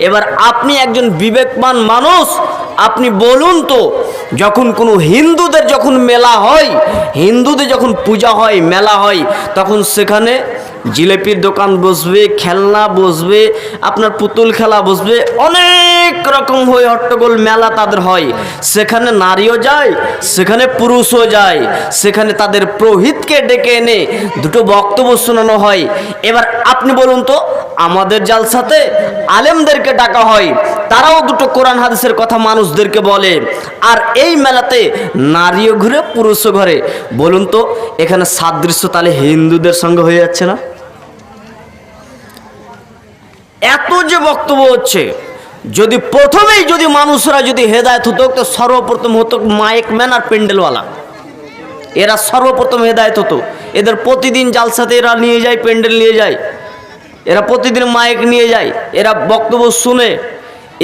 এবার আপনি একজন বিবেকমান মানুষ, আপনি বলুন তো, যখন কোনো হিন্দুদের যখন মেলা হয়, হিন্দুদের যখন পূজা হয়, মেলা হয়, তখন সেখানে জিলেপির দোকান বসবে, খেলনা বসবে, আপনার পুতুল খেলা বসবে, অনেক রকম হয়ে হট্টগোল মেলা তাদের হয়। সেখানে নারীও যায়, সেখানে পুরুষও যায়, সেখানে তাদের প্রহিতকে ডেকে এনে দুটো বক্তব্য শোনানো হয়। এবার আপনি বলুন তো আমাদের জালসাতে আলেমদেরকে ডাকা হয়, তারাও দুটো কোরআন হাদিসের কথা মানুষদেরকে বলে। আর এই মেলাতে নারীও ঘুরে, পুরুষও ঘরে। বলুন তো, এখানে সাদৃশ্য তাহলে হিন্দুদের সঙ্গে হয়ে যাচ্ছে না? এত যে বক্তব্য হচ্ছে, যদি প্রথমেই যদি মানুষরা যদি হেদায়ত হতো, তো সর্বপ্রথম হতো মাইক ম্যান আর প্যান্ডেলওয়ালা। এরা সর্বপ্রথম হেদায়ত হতো। এদের প্রতিদিন জালসাতে এরা নিয়ে যায়, প্যান্ডেল নিয়ে যায়। এরা প্রতিদিন মাইক নিয়ে যায়, এরা বক্তব্য শুনে,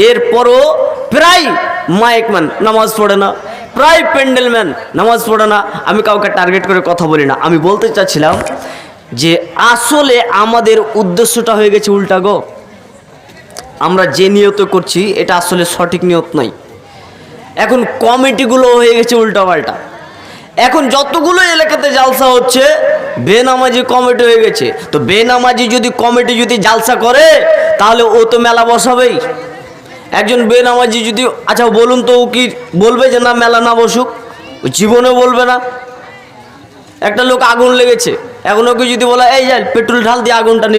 এরপরও প্রায় মাইক ম্যান নামাজ পড়ে না, প্রায় প্যান্ডেল ম্যান নামাজ পড়ে না। আমি কাউকে টার্গেট করে কথা বলি না। আমি বলতে চাচ্ছিলাম যে আসলে আমাদের উদ্দেশ্যটা হয়ে গেছে উল্টা গো। আমরা যে নিয়ত করছি, এটা আসলে সঠিক নিয়ত নয় এখন কমিটিগুলো হয়ে গেছে উল্টাপাল্টা। এখন যতগুলো এলাকাতে জালসা হচ্ছে বেনামাজি কমিটি হয়ে গেছে। তো বেনামাজি যদি কমিটি যদি জালসা করে, তাহলে ও তো মেলা বসাবেই একজন বেনামাজি যদি আচ্ছা বলুন তো ও কি বলবে যে না, মেলা না বসুক? ও জীবনে বলবে না। একটা লোক আগুন লেগেছে। এখন ওকে যদি বলা, এই যাই পেট্রোল ঢাল দিয়ে আগুনটা নি-"